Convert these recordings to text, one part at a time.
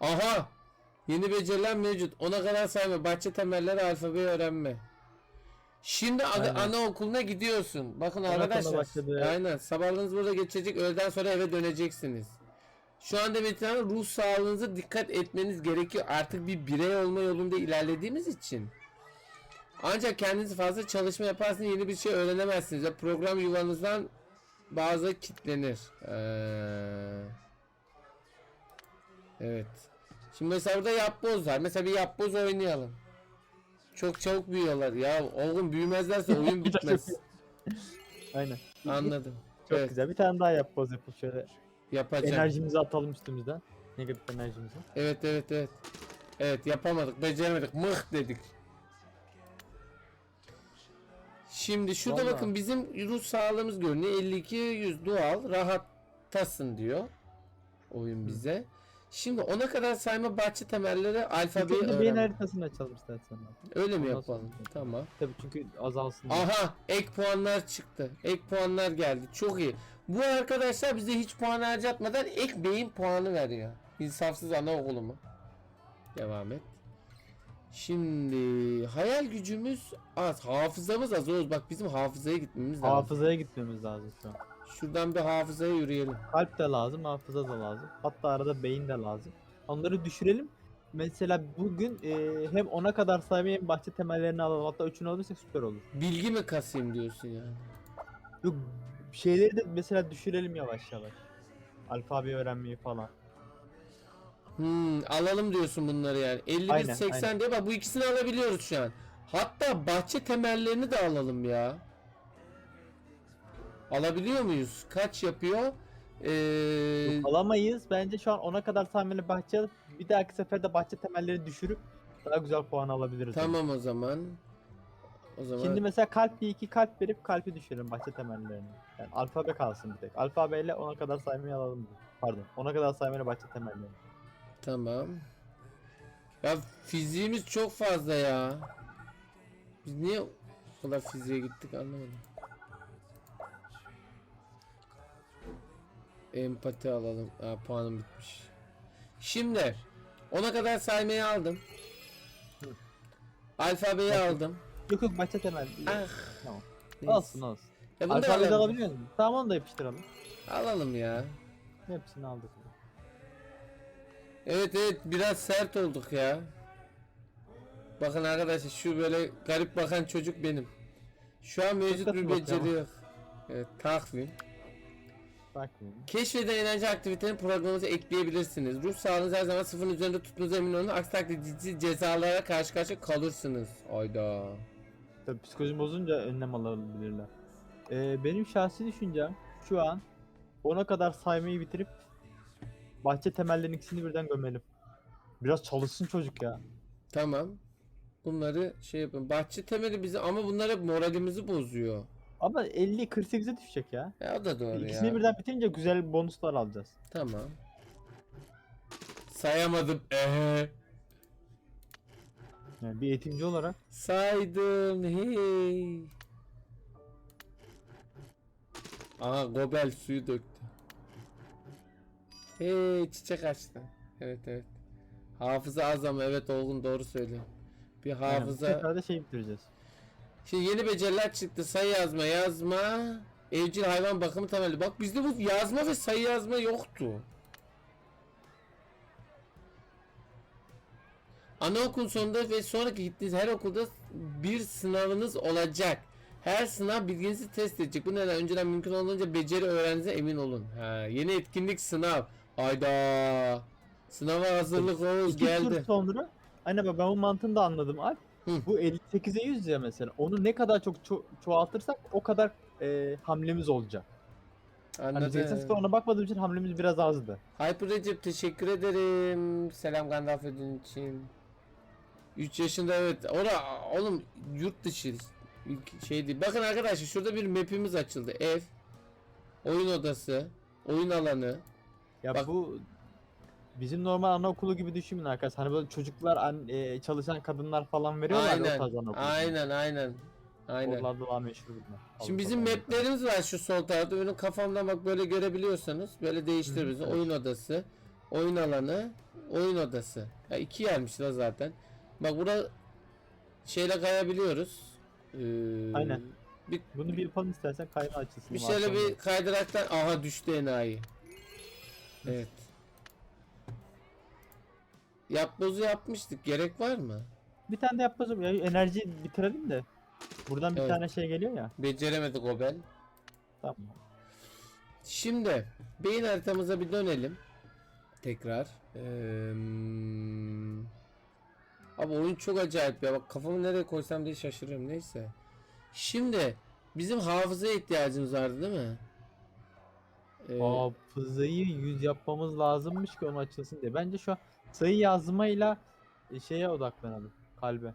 Aha! Yeni beceriler mevcut. Ona kadar sayma. Bahçe temelleri alfabeyi öğrenme. Şimdi ana- anaokuluna gidiyorsun. Bakın Anaokuluna arkadaşlar. başladı. Aynen. Sabahlarınız burada geçecek. Öğleden sonra eve döneceksiniz. Şu anda Metin ruh sağlığınıza dikkat etmeniz gerekiyor. Artık bir birey olma yolunda ilerlediğimiz için. Ancak kendiniz fazla çalışma yaparsanız yeni bir şey öğrenemezsiniz. Ve program yuvanızdan bazı kitlenir. Ee, evet. Şimdi mesela burada yapboz var. Mesela bir yapboz oynayalım. Çok çabuk büyüyorlar. Ya oğlum büyümezlerse oyun bitmez. Aynen. Anladım. Çok evet, güzel. Bir tane daha yap boz yapıp şöyle yapacağım. enerjimizi atalım üstümüzden. Negatif enerjimizi. Evet evet evet. Evet yapamadık, beceremedik. Mıh dedik. Şimdi şurada Vallahi. bakın bizim ruh sağlığımız görünüyor. 52 100 doğal rahattasın diyor oyun bize. Şimdi ona kadar sayma bahçe temelleri alfabeyi Çünkü beyin öğren. haritasını açalım istersen. Öyle mi Ondan yapalım? sonra- Tamam. Tabii çünkü azalsın. diye. Aha ek puanlar çıktı. Ek puanlar geldi. Çok iyi. Bu arkadaşlar bize hiç puan harcatmadan ek beyin puanı veriyor. İnsafsız anaokulu mu? Devam et. Şimdi hayal gücümüz az. Hafızamız az. Oğuz bak bizim hafızaya gitmemiz lazım. Hafızaya gitmemiz lazım şu an. Şuradan bir hafızaya yürüyelim. Kalp de lazım, hafıza da lazım. Hatta arada beyin de lazım. Onları düşürelim. Mesela bugün e, hem ona kadar saymayı hem bahçe temellerini alalım. Hatta üçünü alırsak süper olur. Bilgi mi kasayım diyorsun yani? Yok şeyleri de mesela düşürelim yavaş yavaş. Alfabeyi öğrenmeyi falan. Hmm, alalım diyorsun bunları yani. 51 Aynen, 80 aynen. diye bak bu ikisini alabiliyoruz şu an. Hatta bahçe temellerini de alalım ya. Alabiliyor muyuz? Kaç yapıyor? Ee, Alamayız. Bence şu an ona kadar saymayla bahçe alıp bir dahaki seferde bahçe temelleri düşürüp daha güzel puan alabiliriz. tamam o zaman. O zaman Şimdi mesela kalp bir iki kalp verip kalpi düşürelim bahçe temellerini. Yani alfabe kalsın bir tek. Alfabeyle ona kadar saymayı alalım. Pardon. Ona kadar saymayla bahçe temellerini. tamam. Ya fiziğimiz çok fazla ya. Biz niye o kadar fiziğe gittik anlamadım. Empati alalım. Ha, puanım bitmiş. Şimdi ona kadar saymayı aldım. Alfabeyi Bakın. aldım. Yok yok bahçe temel. Ah. Tamam. neyse. Olsun olsun. Ya bunu da Alfabeyi de alalım. alabiliyor musun? Tamam onu da yapıştıralım. Alalım ya. Hepsini aldık. Evet evet biraz sert olduk ya. Bakın arkadaşlar şu böyle garip bakan çocuk benim. Şu an mevcut Dikkat bir beceri yok. Evet takvim. Bakmayalım. Keşfeden enerji aktivitenin programınıza ekleyebilirsiniz. Ruh sağlığınızı her zaman sıfırın üzerinde tuttuğunuza emin olun. Aksi takdirde ciddi cezalara karşı karşıya kalırsınız. Ayda. Tabii psikoloji bozunca önlem alabilirler. Ee, benim şahsi düşüncem şu an ona kadar saymayı bitirip bahçe temellerinin ikisini birden gömelim. Biraz çalışsın çocuk ya. Tamam. Bunları şey yapın. Bahçe temeli bizi ama bunlar hep moralimizi bozuyor. Ama 50 48'e düşecek ya. Ya o da doğru İkisini ya. birden bitirince güzel bonuslar alacağız. Tamam. Sayamadım. Ehe. Yani bir eğitimci olarak Saydım hey. Aha Gobel suyu döktü. Hey çiçek açtı. Evet evet. Hafıza az ama evet Olgun doğru söylüyor. Bir yani bu hafıza. seferde şey bitireceğiz. Şimdi yeni beceriler çıktı. Sayı yazma yazma. Evcil hayvan bakımı temeli. Bak bizde bu yazma ve sayı yazma yoktu. Anaokul sonunda ve sonraki gittiğiniz her okulda bir sınavınız olacak. Her sınav bilginizi test edecek. Bu neden önceden mümkün olduğunca beceri öğreninize emin olun. Ha, yeni etkinlik sınav. Ayda. Sınava hazırlık Oğuz İki tur geldi. sonra Aynen ben bu mantığını da anladım Alp. Hı. Bu 58'e 100 ya mesela. Onu ne kadar çok ço- çoğaltırsak o kadar e, hamlemiz olacak. Hani Anladım. Jason ona bakmadığım için hamlemiz biraz azdı. Hyper Recep teşekkür ederim. Selam Gandalf ödün için. 3 yaşında evet. Ora oğlum yurt dışı ülke- şey değil. Bakın arkadaşlar şurada bir map'imiz açıldı. Ev, oyun odası, oyun alanı. Ya Bak- bu bizim normal anaokulu gibi düşünün arkadaşlar. Hani böyle çocuklar an- e, çalışan kadınlar falan veriyorlar ya o Aynen. tarz anaokulu. Aynen aynen. Aynen. Oralarda daha meşhur bunlar. Şimdi bizim Avrupa'da. maplerimiz var şu sol tarafta. Benim kafamdan bak böyle görebiliyorsanız böyle değiştirebiliriz. Evet. Oyun odası, oyun alanı, oyun odası. Ya iki yermiş la zaten. Bak burada şeyle kayabiliyoruz. Ee, Aynen. Bir, Bunu bir yapalım istersen kayma açılsın. bir şöyle bir kaydıraktan aha düştü enayi. Evet. Yapbozu yapmıştık. Gerek var mı? Bir tane de yapmazım ya enerjiyi bitirelim de. Buradan bir Evet. tane şey geliyor ya. Beceremedik o ben. Tamam. Şimdi beyin haritamıza bir dönelim. Tekrar. Eee, Abi oyun çok acayip ya. Bak kafamı nereye koysam diye şaşırıyorum. Neyse. Şimdi bizim hafızaya ihtiyacımız vardı değil mi? Ee, Hafızayı 100 yapmamız lazımmış ki onu açılsın diye. Bence şu an sayı yazmayla e, şeye odaklanalım. Kalbe.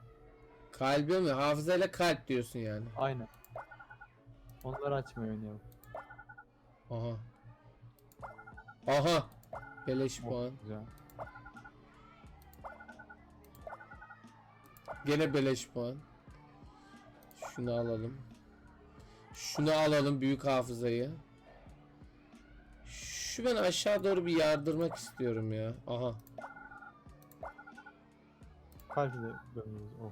kalbe mi? Hafızayla kalp diyorsun yani. Aynen. Onları açmayı oynayalım. Aha. Aha. Beleş Oh, puan. güzel. Gene beleş puan. Şunu alalım. Şunu alalım büyük hafızayı. Şu ben aşağı doğru bir yardırmak istiyorum ya. Aha. De gömüyoruz. Oh.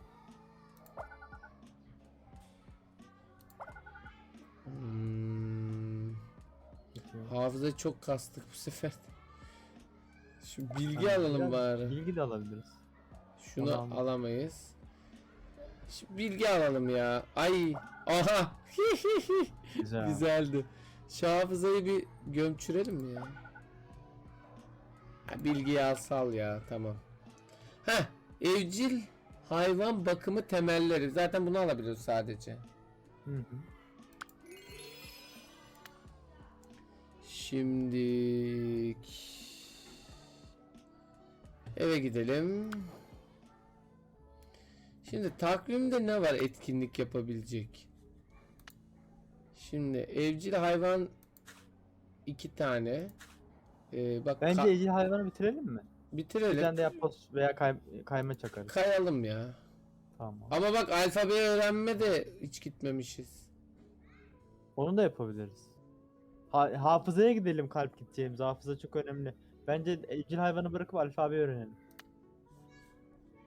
Hmm, hafıza çok kastık bu sefer. Şu bilgi Tamam, alalım biraz bari. Bilgi de alabiliriz. Şunu alamayız. Şu bilgi alalım ya. Ay. Aha. Güzel. Güzeldi. Şu hafızayı bir gömçürelim ya? Ha, bilgiyi al sal ya tamam. Heh evcil hayvan bakımı temelleri. Zaten bunu alabiliyoruz sadece. Hı hı. Şimdi eve gidelim. Şimdi takvimde ne var etkinlik yapabilecek? Şimdi evcil hayvan iki tane. Ee, bak Bence evcil hayvanı bitirelim mi? Bitirelim. tane de yapboz veya kay kayma çakarız. Kayalım ya. Tamam. Ama bak alfabeyi öğrenme de hiç gitmemişiz. Onu da yapabiliriz. Ha- hafızaya gidelim kalp gideceğimiz. Hafıza çok önemli. Bence evcil hayvanı bırakıp alfabe öğrenelim.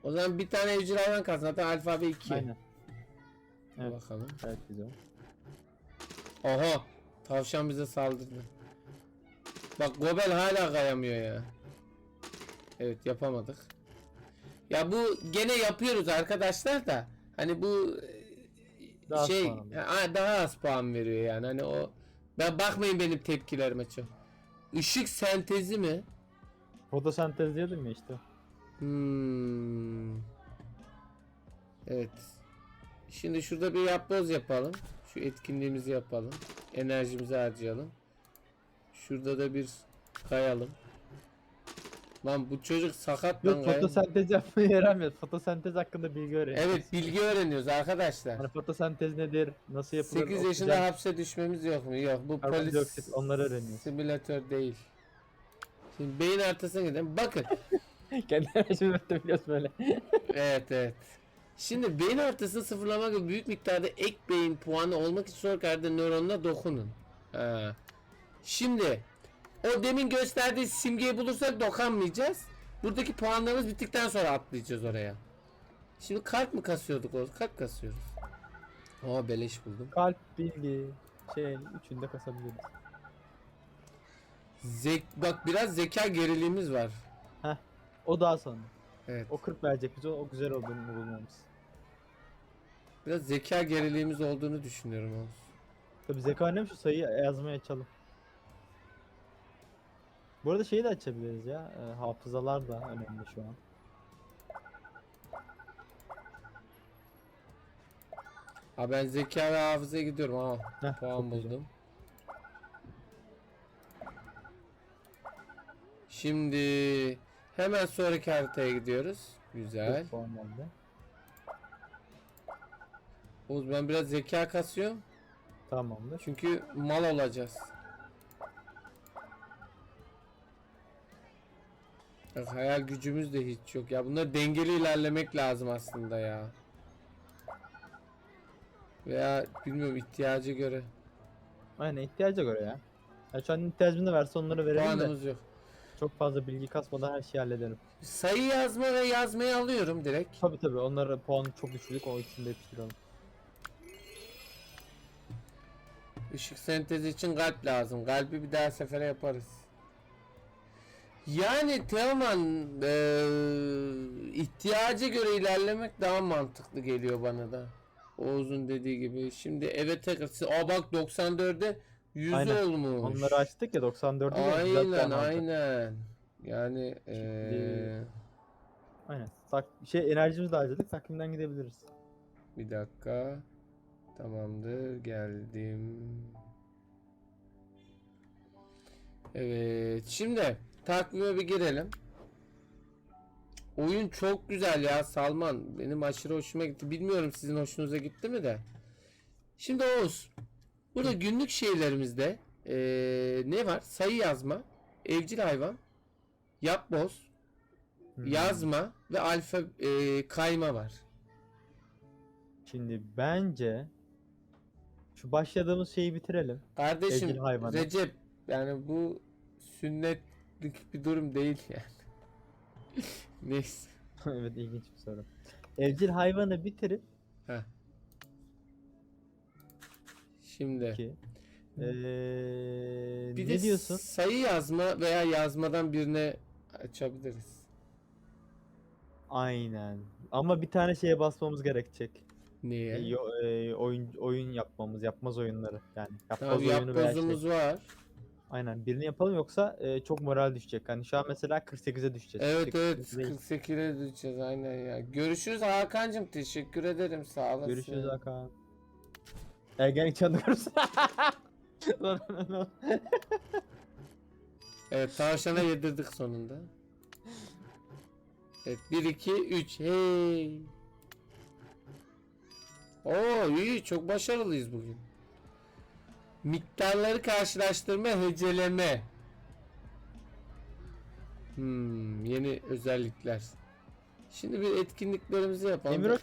O zaman bir tane evcil hayvan kalsın. Zaten alfabe 2. Aynen. Evet. Bakalım. Evet güzel. Oha! Tavşan bize saldırdı. Bak Gobel hala kayamıyor ya. Evet yapamadık. Ya bu gene yapıyoruz arkadaşlar da. Hani bu e, Daha az şey ha, daha az puan veriyor yani. Hani o ben bakmayın benim tepkilerime çok. Işık sentezi mi? Fotosentez diyordum ya işte. Hmm. Evet. Şimdi şurada bir yapboz yapalım. Şu etkinliğimizi yapalım. Enerjimizi harcayalım. Şurada da bir kayalım. Lan bu çocuk sakat lan Yok kaya- fotosentez yapmayı öğrenmiyoruz. Fotosentez hakkında bilgi öğreniyoruz. Evet bilgi öğreniyoruz arkadaşlar. Hani fotosentez nedir? Nasıl yapılır? 8 oksijen- yaşında hapse düşmemiz yok mu? Yok. Bu polis Karbondioksit, onları öğreniyoruz. simülatör değil. Şimdi beyin haritasına gidelim. Bakın. Kendi enerjimi biliyorsun böyle. Evet evet. Şimdi beyin haritasını sıfırlamak gibi büyük miktarda ek beyin puanı olmak için sol karda nöronuna dokunun. Ha. Şimdi o demin gösterdiği simgeyi bulursak dokanmayacağız. Buradaki puanlarımız bittikten sonra atlayacağız oraya. Şimdi kalp mi kasıyorduk o? Kalp kasıyoruz. Aa beleş buldum. Kalp, bilgi, şey üçünü de kasabiliriz. Zek bak biraz zeka geriliğimiz var. O daha sonra. Evet. O 40 verecek bize o güzel olduğunu bulmamız. Biraz zeka geriliğimiz olduğunu düşünüyorum Oğuz. Tabi zeka önemli şu sayıyı yazmaya açalım. Bu arada şeyi de açabiliriz ya. e, hafızalar da önemli şu an. Ha ben zeka ve hafızaya gidiyorum. Heh, Puan çok güzel. buldum. Şimdi hemen sonraki haritaya gidiyoruz. Güzel. Dört puan geldi. Oğuz ben biraz zeka kasıyorum. Tamamdır. Çünkü mal olacağız. Bak, hayal gücümüz de hiç yok ya. Bunlar dengeli ilerlemek lazım aslında ya. Veya bilmiyorum ihtiyacı göre. Aynen ihtiyaca göre ya. ya şu an ihtiyacını verse onları verelim de. Puanımız yok. Çok fazla bilgi kasmadan her şeyi hallederim. Sayı yazma ve yazmayı alıyorum direkt. Tabi tabi onları puanı çok düşürdük o ikisini de yapıştıralım. Işık sentezi için kalp lazım. Kalbi bir daha sefere yaparız. Yani Teoman eee ihtiyaca göre ilerlemek daha mantıklı geliyor bana da. Oğuz'un dediği gibi. Şimdi evet tekrar. Aa bak 94'e 100 Aynen. olmuş. Onları açtık ya 94'ü de güzel puan Aynen aldık. aynen. Yani eee Aynen. Tak şey enerjimizi de harcadık takvimden gidebiliriz. bir dakika. Tamamdır geldim. Evet şimdi takvime bir girelim. Oyun çok güzel ya Salman. Benim aşırı hoşuma gitti. Bilmiyorum sizin hoşunuza gitti mi de. Şimdi Oğuz. Burada günlük şeylerimizde eee, ne var? Sayı yazma, evcil hayvan, yapboz, Hmm. yazma ve alfa eee, kayma var. Şimdi bence şu başladığımız şeyi bitirelim. Kardeşim. Recep yani bu sünnetlik bir durum değil yani. Neyse. evet ilginç bir soru. Evcil hayvanı bitirip Heh. Şimdi ki eee bir ne de diyorsun? sayı yazma veya yazmadan birine açabiliriz. Aynen. Ama bir tane şeye basmamız gerekecek. Niye? E, yo- e, oyun oyun yapmamız, yapmaz oyunları yani. Yapmaz Tamam oyunu veya şey. var. Aynen birini yapalım yoksa e, çok moral düşecek. Hani şu an mesela 48'e düşeceğiz. Evet 48 evet değil. 48'e düşeceğiz aynen ya. Görüşürüz Hakan'cığım teşekkür ederim sağ olasın. Görüşürüz Hakan. Ergen çanıyoruz. Lan, lan, lan. Evet tavşana yedirdik sonunda. Evet 1 2 3 hey. Oo iyi çok başarılıyız bugün. Miktarları karşılaştırma heceleme. Hmm, yeni özellikler. Şimdi bir etkinliklerimizi yapalım. Emir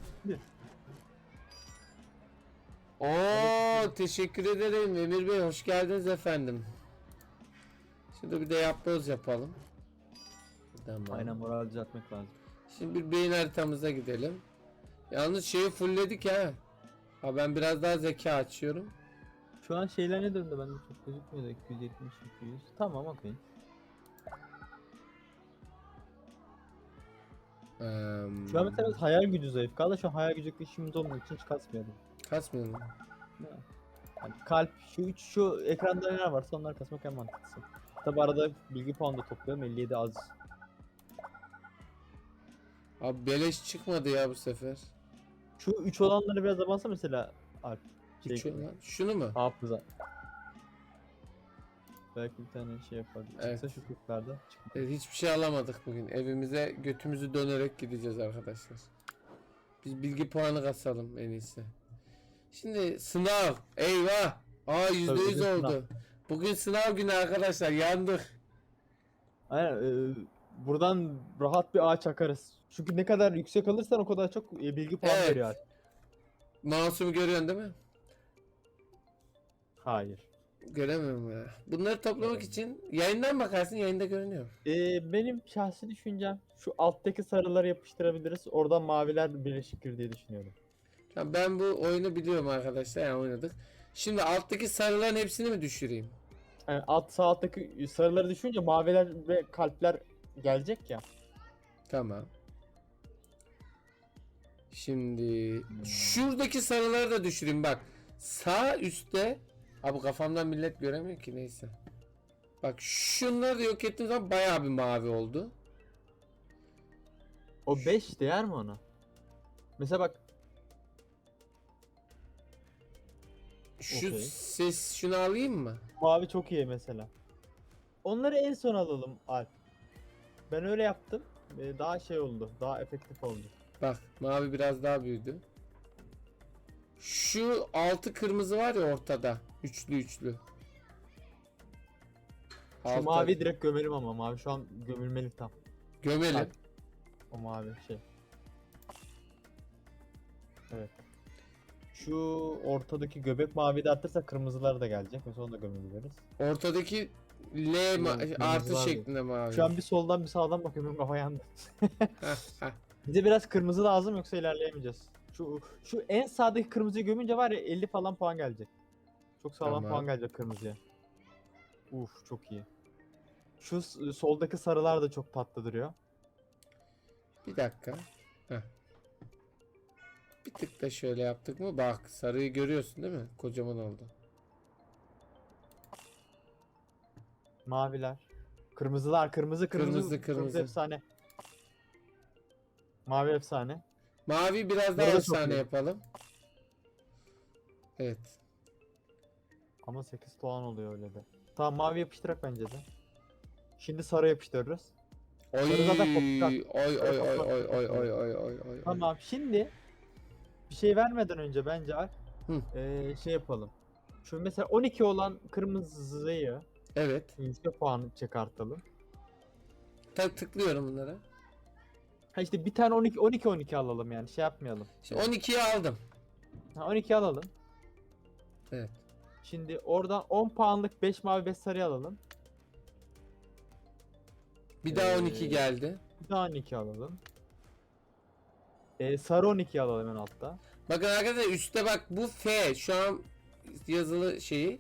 Oo teşekkür ederim Emir Bey hoş geldiniz efendim. Şimdi bir de yapboz yapalım. Tamam. Aynen moral düzeltmek lazım. Şimdi bir beyin haritamıza gidelim. Yalnız şeyi fullledik ha. Ha ben biraz daha zeka açıyorum. Şu an şeyler ne döndü bende çok gözükmüyor da 270 200. Tamam okey. Eee, Şu an mesela hayal gücü zayıf kaldı. Şu an hayal gücü işimiz olmadığı için hiç kasmayalım. kasmıyor mu? Yani kalp şu üç şu ekranda neler varsa onlar kasmak en mantıklısı. Tabi arada bilgi puanı da topluyorum 57 az. Abi beleş çıkmadı ya bu sefer. Şu üç olanları biraz abarsa mesela Alp. Şey, Şunu mu? hafıza. Belki bir tane şey yapar. Evet. Çıksa şu çıkmaz. Evet, hiçbir şey alamadık bugün. Evimize götümüzü dönerek gideceğiz arkadaşlar. Biz bilgi puanı kasalım en iyisi. Şimdi sınav. Eyvah. Aa yüzde yüz bugün sınav. oldu. Bugün sınav günü arkadaşlar. Yandık. Aynen e, buradan rahat bir ağaç akarız. Çünkü ne kadar yüksek alırsan o kadar çok e, bilgi puanı Evet. veriyor. Mouse'umu görüyorsun değil mi? Hayır. Göremiyorum ya. Bunları toplamak için yayından bakarsın yayında görünüyor. E, benim şahsi düşüncem şu alttaki sarıları yapıştırabiliriz. Oradan maviler birleşiktir diye düşünüyorum. Tamam, ben bu oyunu biliyorum arkadaşlar yani oynadık. Şimdi alttaki sarıların hepsini mi düşüreyim? Yani alt sağ alttaki sarıları düşününce maviler ve kalpler gelecek ya. Tamam. Şimdi şuradaki sarıları da düşüreyim bak. Sağ üstte Abi kafamdan millet göremiyor ki neyse. Bak şunları da yok ettiğim zaman bayağı bir mavi oldu. O 5 değer mi ona? Mesela bak Şu Okey. ses şunu alayım mı? mavi çok iyi mesela. Onları en son alalım Alp. Ben öyle yaptım. Ee, Daha şey oldu. Daha efektif oldu. Bak mavi biraz daha büyüdü. Şu altı kırmızı var ya ortada. Üçlü üçlü. Şu Altı- mavi direkt gömelim ama mavi şu an gömülmeli tam. gömelim. Bak. O mavi şey. Evet. Şu ortadaki göbek mavi de artarsa kırmızılar da gelecek. Mesela onu da gömebiliriz. Ortadaki L ma- kırmızı artı var şeklinde mavi. Şu an bir soldan bir sağdan bakıyorum kafa yandı. Heh, heh. Bize biraz kırmızı lazım yoksa ilerleyemeyeceğiz. Şu şu en sağdaki kırmızıyı gömünce var ya 50 falan puan gelecek. Çok sağlam Tamam. puan gelecek kırmızıya. Uf çok iyi. Şu s- soldaki sarılar da çok tatlı duruyor. Bir dakika. Heh. Bir tık da şöyle yaptık mı? Bak sarıyı görüyorsun değil mi? Kocaman oldu. Maviler. Kırmızılar, kırmızı, kırmızı, Kırmızı, kırmızı. efsane. Mavi efsane. Mavi biraz daha çok efsane yapalım. Evet. Ama 8 puan oluyor öyle de. Tamam mavi yapıştırak bence de. Şimdi sarı yapıştırırız. Oy oy oy oy kopacak. oy oy oy oy oy oy. Tamam şimdi bir şey vermeden önce bence Alp, eee, şey yapalım. Şu mesela 12 olan kırmızıyı Evet. yüzde puanı çıkartalım. Ta tıklıyorum bunlara. Ha işte bir tane 12 12 12 alalım yani şey yapmayalım. Şimdi 12'yi aldım. Ha 12 alalım. Evet. Şimdi oradan 10 puanlık 5 mavi 5 sarı alalım. Bir daha Ee, 12 geldi. Bir daha 12 alalım. Ee, sarı 12 alalım en altta. Bakın arkadaşlar üstte bak bu F şu an yazılı şeyi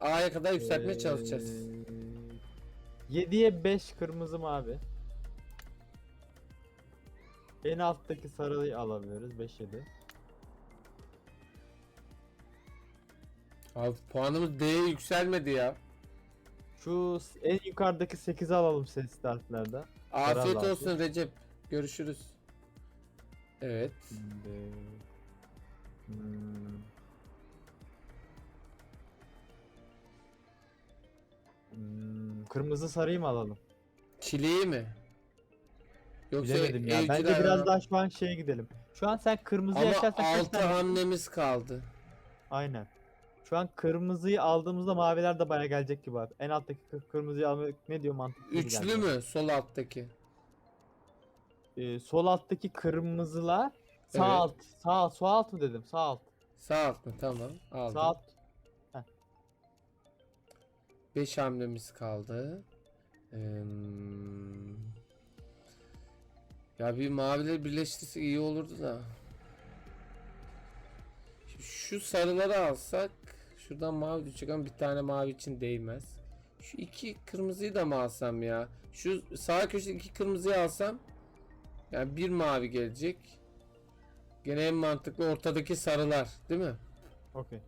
A'ya kadar yükseltmeye çalışacağız. Ee, 7'ye 5 kırmızı mavi. En alttaki sarıyı alabiliriz 5 7. Abi puanımız D'ye yükselmedi ya. Şu en yukarıdaki 8'i alalım sesli harflerden. Afiyet Herhalde olsun Recep. Görüşürüz. Evet. Şimdi hmm. Hmm, kırmızı sarıyı mı alalım? Çileği mi? Yoksa Bilemedim ya. evcil Bence biraz daha şu an şeye gidelim. Şu an sen kırmızıyı Ama açarsan kaç 6 tane- hamlemiz kaldı. Aynen. Şu an kırmızıyı aldığımızda maviler de baya gelecek gibi abi. En alttaki kır- kırmızıyı almak ne diyor mantıklı Üçlü mü sol alttaki? Ee, sol alttaki kırmızılar sağ Evet. alt. Sağ sağ alt mı dedim? Sağ alt. Sağ alt mı? Tamam. Aldım. Sağ alt. 5 hamlemiz kaldı. Eee, ya bir mavileri birleştirsek iyi olurdu da. Şimdi Şu sarıları alsak şuradan mavi düşecek ama bir tane mavi için değmez. Şu iki kırmızıyı da mı alsam ya? Şu sağ köşedeki iki kırmızıyı alsam yani bir mavi gelecek. Gene en mantıklı ortadaki sarılar, değil mi? Okey.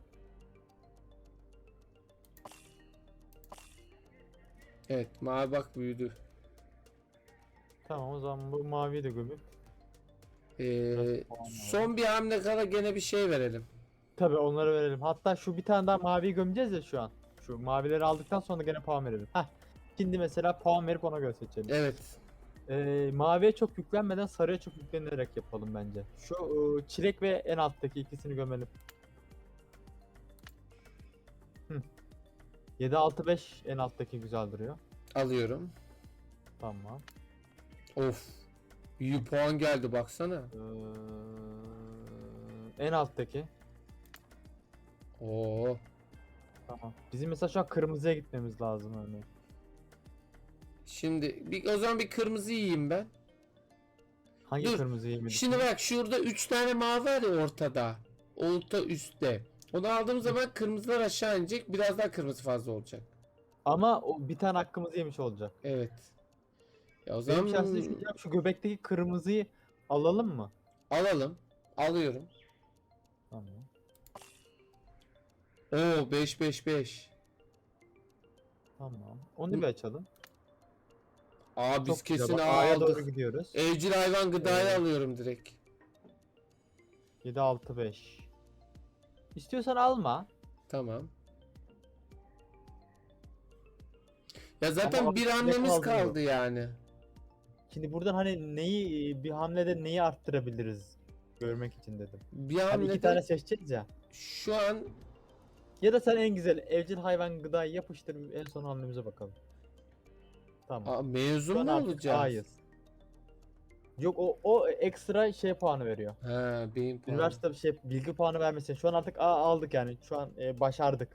Evet, mavi bak büyüdü. Tamam o zaman bu maviyi de gömüp. Ee, son bir hamle kala gene bir şey verelim. Tabi onları verelim. Hatta şu bir tane daha maviyi gömeceğiz ya şu an. Şu mavileri aldıktan sonra gene puan verelim. Heh. Şimdi mesela puan verip ona göre seçelim. Evet. Ee, maviye çok yüklenmeden sarıya çok yüklenerek yapalım bence. Şu ıı, çilek ve en alttaki ikisini gömelim. Hı. 7 6 5 en alttaki güzel duruyor. Alıyorum. Tamam. Of. İyi puan geldi baksana. Ee, en alttaki. Oo. Tamam. Bizim mesela şu an kırmızıya gitmemiz lazım örneğin. Şimdi bir, o zaman bir kırmızı yiyeyim ben. Hangi Dur. kırmızıyı yemedik? Şimdi bak şurada 3 tane mavi var ya ortada. Orta üstte. Onu aldığım zaman kırmızılar aşağı inecek. Biraz daha kırmızı fazla olacak. Ama o bir tane hakkımızı yemiş olacak. Evet. Ya o Benim zaman şahsi düşüncem şu göbekteki kırmızıyı alalım mı? alalım. Alıyorum. Oo 5 5 5. Tamam. Onu bir açalım. Aa biz Çok güzel. kesin Bak, A A'ya doğru aldık. gidiyoruz. Evcil hayvan gıdayı Evet. alıyorum direkt. 7 6 5. İstiyorsan alma. Tamam. Ya zaten Ama bir hamlemiz kaldı yani. Şimdi buradan hani neyi bir hamlede neyi arttırabiliriz görmek için dedim. Bir Hani iki hamlede tane seçeceğiz ya. şu an Ya da sen en güzel evcil hayvan gıdayı yapıştır en son hamlemize bakalım. Tamam. Aa, mezun mu olacağız? A'yız. Yok o o ekstra şey puanı veriyor. Ha, beyin puanı. Üniversite şey bilgi puanı vermesin. Şu an artık A aldık yani. Şu an e, başardık.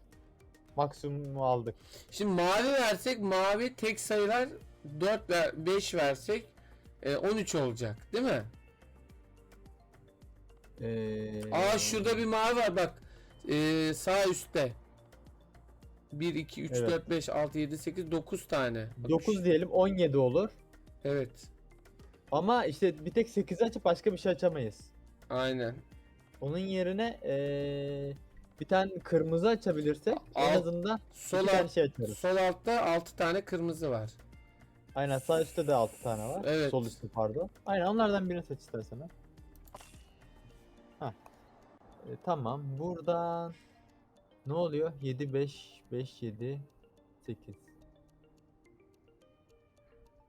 Maksimumu aldık. Şimdi mavi versek mavi tek sayılar 4 ve 5 versek e, 13 olacak değil mi? Ee, Aa şurada bir mavi var bak. E, sağ üstte. 1 2 3 Evet. 4 5 6 7 8 9 tane. Bak, 9 diyelim 17 olur. Evet. Ama işte bir tek 8'i açıp başka bir şey açamayız. Aynen. Onun yerine ee, bir tane kırmızı açabilirsek en Al. azından Sol iki tane alt, şey açarız. sol altta 6 tane kırmızı var. Aynen sağ üstte de 6 tane var. Evet. Sol üstte pardon. Aynen onlardan birini seç istersen. ha. E, tamam buradan ne oluyor? 7 5 5 7 8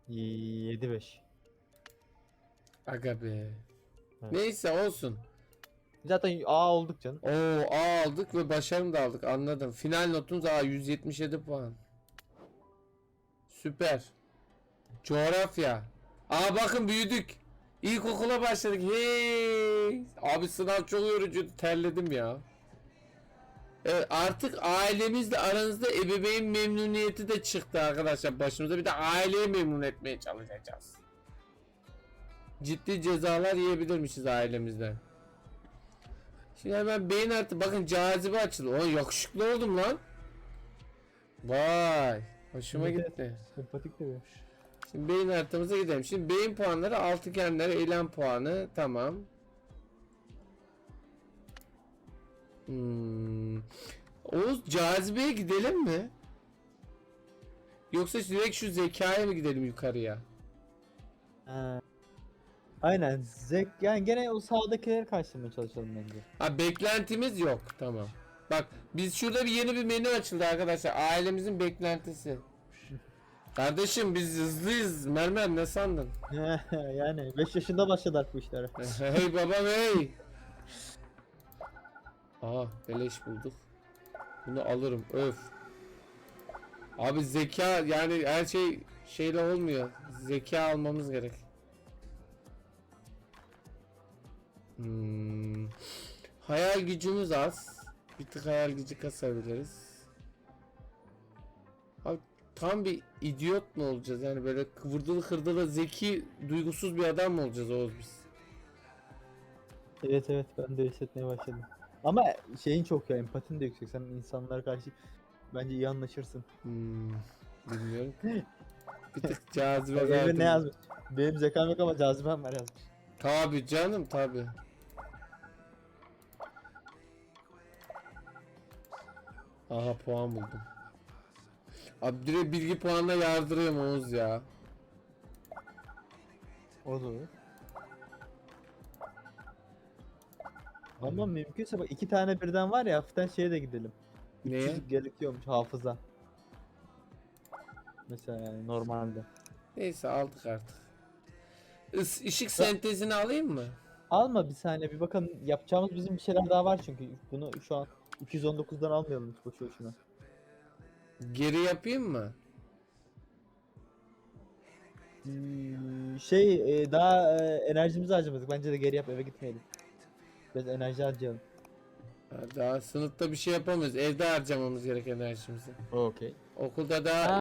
7 5 Aga be. Evet. Neyse olsun. Zaten A olduk canım. Oo A aldık ve başarım da aldık anladım. Final notumuz A 177 puan. Süper. Coğrafya. Aa bakın büyüdük. İlkokula başladık. Hey. Abi sınav çok yorucu. Terledim ya. Evet artık ailemizle aranızda ebeveyn memnuniyeti de çıktı arkadaşlar başımıza. Bir de aileyi memnun etmeye çalışacağız. Ciddi cezalar yiyebilirmişiz ailemizden. Şimdi hemen beyin artı bakın cazibe açıldı. O yakışıklı oldum lan. Vay. Hoşuma gitti. Sempatik de bir. Şimdi beyin haritamıza gidelim. Şimdi beyin puanları altıgenler eylem puanı tamam. Hmm. Oğuz cazibeye gidelim mi? Yoksa direkt şu zekaya mı gidelim yukarıya? Ha. Aynen. Zek yani gene o sağdakileri karşılamaya çalışalım bence. Ha beklentimiz yok. Tamam. Bak biz şurada bir yeni bir menü açıldı arkadaşlar. Ailemizin beklentisi. Kardeşim biz hızlıyız. Mermer ne sandın? yani 5 yaşında başladık bu işlere. hey babam hey. Aa beleş bulduk. Bunu alırım. Öf. Abi zeka yani her şey şeyle olmuyor. Zeka almamız gerek. Hmm. Hayal gücümüz az. Bir tık hayal gücü kasabiliriz. Tam bir idiot mu olacağız? Yani böyle kıvırdılı kırdılı zeki duygusuz bir adam mı olacağız Oğuz biz? Evet evet ben de hissetmeye başladım. Ama şeyin çok ya empatin de yüksek. Sen insanlara karşı bence iyi anlaşırsın. Hmm, bilmiyorum. bir tık cazibe verdim. ne yazmış? Benim zekam yok ama cazibem var yazmış. Tabi canım tabi. Aha puan buldum. Abi direkt bilgi puanına yardırıyorum Oğuz ya. Olur. Ama mümkünse bak iki tane birden var ya hafiften şeye de gidelim. Neye? Çocuk gerekiyormuş hafıza. Mesela yani normalde. Neyse aldık artık. Is, ışık sentezini alayım mı? Alma bir saniye bir bakalım yapacağımız bizim bir şeyler daha var çünkü bunu şu an 219'dan almayalım hiç boşu boşuna. Geri yapayım mı? Hmm, Şey e, daha e, enerjimizi harcamadık bence de geri yap eve gitmeyelim. Biraz enerji harcayalım. Ha, Daha sınıfta bir şey yapamıyoruz. Evde harcamamız gerek enerjimizi. Okey. Okulda daha